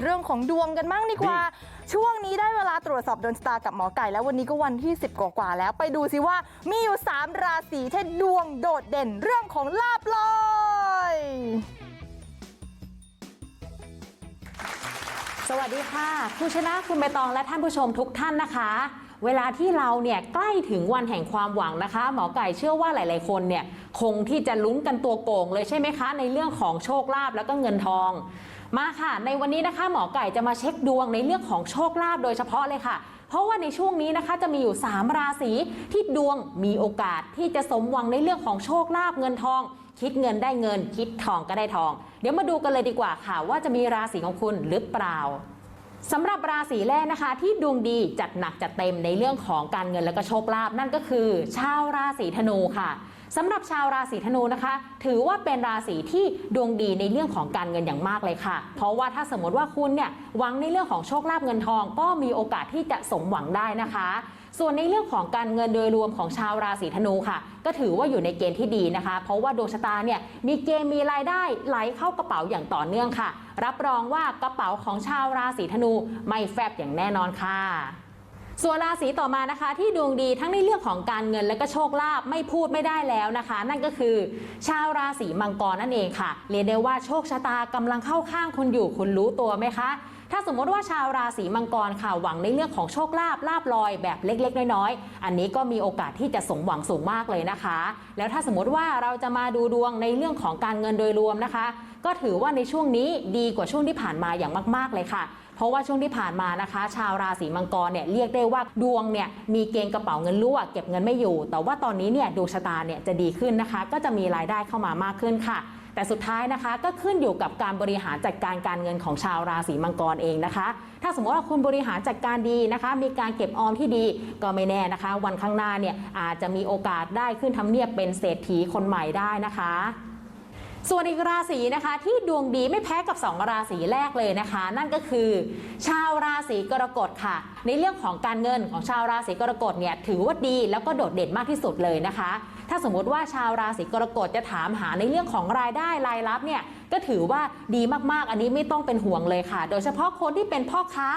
เรื่องของดวงกันบ้างดีกว่า ช่วงนี้ได้เวลาตรวจสอบดวงชะตากับหมอไก่ แล้ววันนี้ก็วันที่ 10 กว่าๆแล้วไปดูซิว่า มีอยู่ 3 ราศีที่ดวงโดดเด่นเรื่องของลาบลอยสวัสดีค่ะคุณชนะคุณใบตองและท่านผู้ชมทุกท่านนะคะ เวลาที่เราเนี่ยใกล้ถึงวันแห่งความหวังนะคะ หมอไก่เชื่อว่าหลาย ๆ คนเนี่ยคงที่จะลุ้นกันตัวโก่งเลยใช่ไหมคะ ในเรื่องของโชคลาภแล้วก็เงินทอง มาค่ะ ในวันนี้นะคะหมอไก่จะมาเช็คดวงในเรื่องของโชคลาภโดยเฉพาะเลยค่ะ เพราะว่าในช่วงนี้นะคะจะมีอยู่ 3 ราศีที่ดวงมีโอกาสที่จะสมหวังในเรื่องของโชคลาภเงินทอง คิดเงินได้เงิน คิดทองก็ได้ทอง เดี๋ยวมาดูกันเลยดีกว่าค่ะ ว่าจะมีราศีของคุณหรือเปล่าสำหรับราศีแรกนะคะ ที่ดวงดีจัดหนักจัดเต็มในเรื่องของการเงินและก็โชคลาภนั่นก็คือ ชาวราศีธนูค่ะสำหรับชาวราศีธนูนะคะ ถือว่าเป็นราศีที่ดวงดีในเรื่องของการเงินอย่างมากเลยค่ะ เพราะว่าถ้าสมมติว่าคุณเนี่ยหวังในเรื่องของโชคลาภเงินทอง ก็มีโอกาสที่จะสมหวังได้นะคะ ส่วนในเรื่องของการเงินโดยรวมของชาวราศีธนูค่ะ ก็ถือว่าอยู่ในเกณฑ์ที่ดีนะคะ เพราะว่าดวงชะตาเนี่ยมีเกณฑ์มีรายได้ไหลเข้ากระเป๋าอย่างต่อเนื่องค่ะ รับรองว่ากระเป๋าของชาวราศีธนูไม่แฟบอย่างแน่นอนค่ะ ส่วนราศีต่อมานะคะ ที่ดวงดีทั้งในเรื่องของการเงินและก็โชคลาภไม่พูดไม่ได้แล้วนะคะ นั่นก็คือชาวราศีมังกรนั่นเองค่ะ เรียกได้ว่าโชคชะตากำลังเข้าข้างคุณอยู่คุณรู้ตัวไหมคะถ้าสมมติว่าชาวราศีมังกรค่ะหวังในเรื่องของโชคลาภลาบลอยแบบเล็ก ๆ น้อยๆ อันนี้ก็มีโอกาสที่จะสมหวังสูงมากเลยนะคะ แล้วถ้าสมมติว่าเราจะมาดูดวงในเรื่องของการเงินโดยรวมนะคะ ก็ถือว่าในช่วงนี้ดีกว่าช่วงที่ผ่านมาอย่างมาก ๆเลยค่ะ เพราะว่าช่วงที่ผ่านมานะคะ ชาวราศีมังกรเนี่ยเรียกได้ว่าดวงเนี่ยมีเกณฑ์กระเป๋าเงินรั่วเก็บเงินไม่อยู่ แต่ว่าตอนนี้เนี่ยดวงชะตาเนี่ยจะดีขึ้นนะคะ ก็จะมีรายได้เข้ามามากขึ้นค่ะแต่สุดท้ายนะคะก็ขึ้นอยู่กับการบริหารจัดการการเงินของชาวราศีมังกรเองนะคะ ถ้าสมมติว่าคุณบริหารจัดการดีนะคะ มีการเก็บออมที่ดีก็ไม่แน่นะคะ วันข้างหน้าเนี่ยอาจจะมีโอกาสได้ขึ้นทำเนียบเป็นเศรษฐีคนใหม่ได้นะคะ ส่วนอีกราศีนะคะที่ดวงดีไม่แพ้กับ 2 ราศีแรกเลยนะคะ นั่นก็คือ ชาวราศีกรกฎค่ะ ในเรื่องของการเงินของชาวราศีกรกฎเนี่ยถือว่าดีแล้วก็โดดเด่นมากที่สุดเลยนะคะ ถ้าสมมติว่าชาวราศีกรกฎจะถามหาในเรื่องของรายได้รายรับเนี่ยก็ถือว่าดีมากๆ อันนี้ไม่ต้องเป็นห่วงเลยค่ะ โดยเฉพาะคนที่เป็นพ่อค้า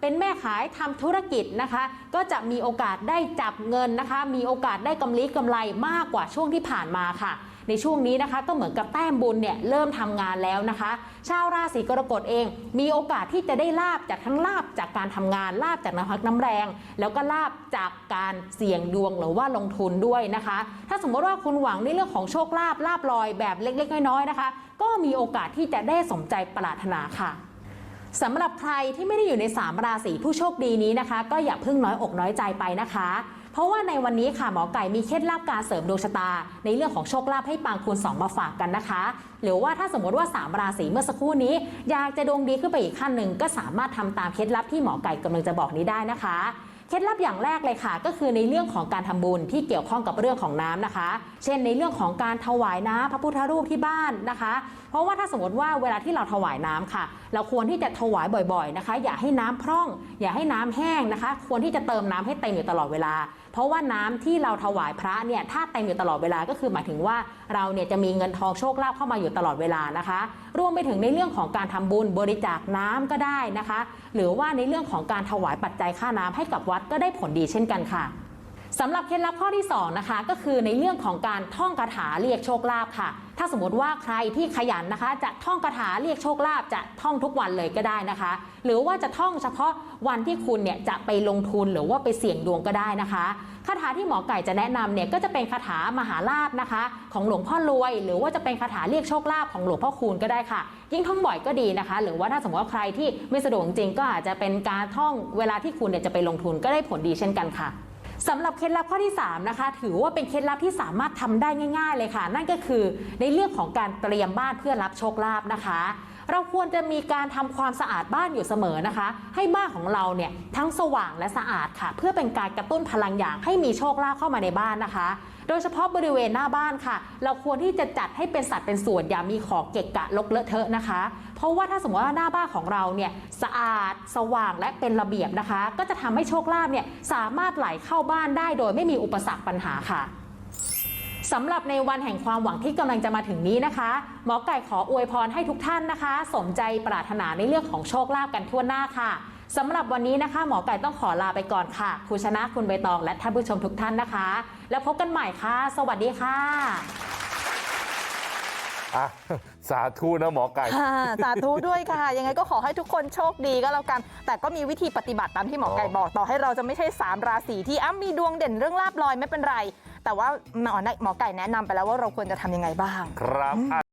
เป็นแม่ขายทำธุรกิจนะคะ ก็จะมีโอกาสได้จับเงินนะคะ มีโอกาสได้กำไรกำไรมากกว่าช่วงที่ผ่านมาค่ะ ในช่วงนี้นะคะก็เหมือนกับแต้มบุญเนี่ยเริ่มทำงานแล้วนะคะ ชาวราศีกรกฎเอง มีโอกาสที่จะได้ลาบจากทั้งลาบจากการทำงานลาบจากน้ำพักน้ำแรง แล้วก็ลาบจากการเสี่ยงดวงหรือว่าลงทุนด้วยนะคะ ถ้าสมมติว่าคุณหวังในเรื่องของโชคลาบลาบลอยแบบเล็ก ๆ น้อยๆนะคะ ก็มีโอกาสที่จะได้สมใจปรารถนาค่ะ สำหรับใครที่ไม่ได้อยู่ใน3ราศีผู้โชคดีนี้นะคะ ก็อย่าเพิ่งน้อยอกน้อยใจไปนะคะ เพราะว่าในวันนี้ค่ะหมอไก่มีเคล็ดลับการเสริมดวงชะตา ในเรื่องของโชคลาภให้ปังคูณ2มาฝากกันนะคะ หรือว่าถ้าสมมติว่า 3 ราศีเมื่อสักครู่นี้ อยากจะดวงดีขึ้นไปอีกขั้นหนึ่งก็สามารถทำตามเคล็ดลับที่หมอไก่กำลังจะบอกนี้ได้นะคะ ล็ดลับอย่างแรกเลยค่ะ ก็คือในเรื่องของการทำบุญที่เกี่ยวข้องกับเรื่องของน้ำนะคะ เช่นในเรื่องของการถวายน้ำพระพุทธรูปที่บ้านนะคะ เพราะว่าถ้าสมมติว่าเวลาที่เราถวายน้ำค่ะ เราควรที่จะถวายบ่อยๆนะคะ อย่าให้น้ำพร่อง อย่าให้น้ำแห้งนะคะ ควรที่จะเติมน้ำให้เต็มอยู่ตลอดเวลา เพราะว่าน้ำที่เราถวายพระเนี่ยถ้าเต็มอยู่ตลอดเวลาก็คือหมายถึงว่าเราเนี่ยจะมีเงินทองโชคลาภเข้ามาอยู่ตลอดเวลานะคะ รวมไปถึงในเรื่องของการทำบุญบริจาคน้ำก็ได้นะคะ หรือว่าในเรื่องของการถวายปัจจัยค่าน้ำให้กับวัดก็ได้ผลดีเช่นกันค่ะ สำหรับเคล็ดลับข้อที่2นะคะก็คือในเรื่องของการท่องคาถาเรียกโชคลาภค่ะ ถ้าสมมติว่าใครที่ขยันนะคะ จะท่องคาถาเรียกโชคลาภจะท่องทุกวันเลยก็ได้นะคะ หรือว่าจะท่องเฉพาะวันที่คุณเนี่ยจะไปลงทุนหรือว่าไปเสี่ยงดวงก็ได้นะคะคาถาที่หมอไก่จะแนะนำเนี่ยก็จะเป็นคาถามหาลาภนะคะ ของหลวงพ่อรวย หรือว่าจะเป็นคาถาเรียกโชคลาภของหลวงพ่อคูณก็ได้ค่ะ ยิ่งท่องบ่อยก็ดีนะคะ หรือว่าถ้าสมมติว่าใครที่ไม่สะดวกจริงก็อาจจะเป็นการท่องเวลาที่คุณเนี่ยจะไปลงทุนก็ได้ผลดีเช่นกันค่ะ สำหรับเคล็ดลับข้อที่3นะคะถือว่าเป็นเคล็ดลับที่สามารถทำได้ง่าย ๆ เลยค่ะ นั่นก็คือในเรื่องของการเตรียมบ้านเพื่อรับโชคลาภนะคะ เราควรจะมีการทำความสะอาดบ้านอยู่เสมอนะคะ ให้บ้านของเราเนี่ยทั้งสว่างและสะอาดค่ะ เพื่อเป็นการกระตุ้นพลังอย่างให้มีโชคลาภเข้ามาในบ้านนะคะ โดยเฉพาะบริเวณหน้าบ้านค่ะ เราควรที่จะจัดให้เป็นสัดเป็นส่วนอย่ามีของเกะกะลกเลอะเทอะนะคะ เพราะว่าถ้าสมมติว่าหน้าบ้านของเราเนี่ยสะอาดสว่างและเป็นระเบียบนะคะ ก็จะทำให้โชคลาภเนี่ยสามารถไหลเข้าบ้านได้โดยไม่มีอุปสรรคปัญหาค่ะ สำหรับในวันแห่งความหวังที่กำลังจะมาถึงนี้นะคะหมอไก่ขออวยพรให้ทุกท่านนะคะ สมใจปรารถนาในเรื่องของโชคลาภกันทั่วหน้าค่ะสำหรับวันนี้นะคะ หมอไก่ต้องขอลาไปก่อนค่ะคุณชนะคุณใบตอง และท่านผู้ชมทุกท่านนะคะ แล้วพบกันใหม่ค่ะ สวัสดีค่ะอะสาธุนะหมอไก่ค่ะสาธุด้วยค่ะ ยังไงก็ขอให้ทุกคนโชคดีก็แล้วกัน แต่ก็มีวิธีปฏิบัติตามที่หมอไก่บอกต่อให้เราจะไม่ใช่ 3 ราศีที่อ้ามีดวงเด่นเรื่องลาบลอยไม่เป็นไร แต่ว่าหมอหมอไก่แนะนำไปแล้วว่าเราควรจะทำยังไงบ้างครับอะ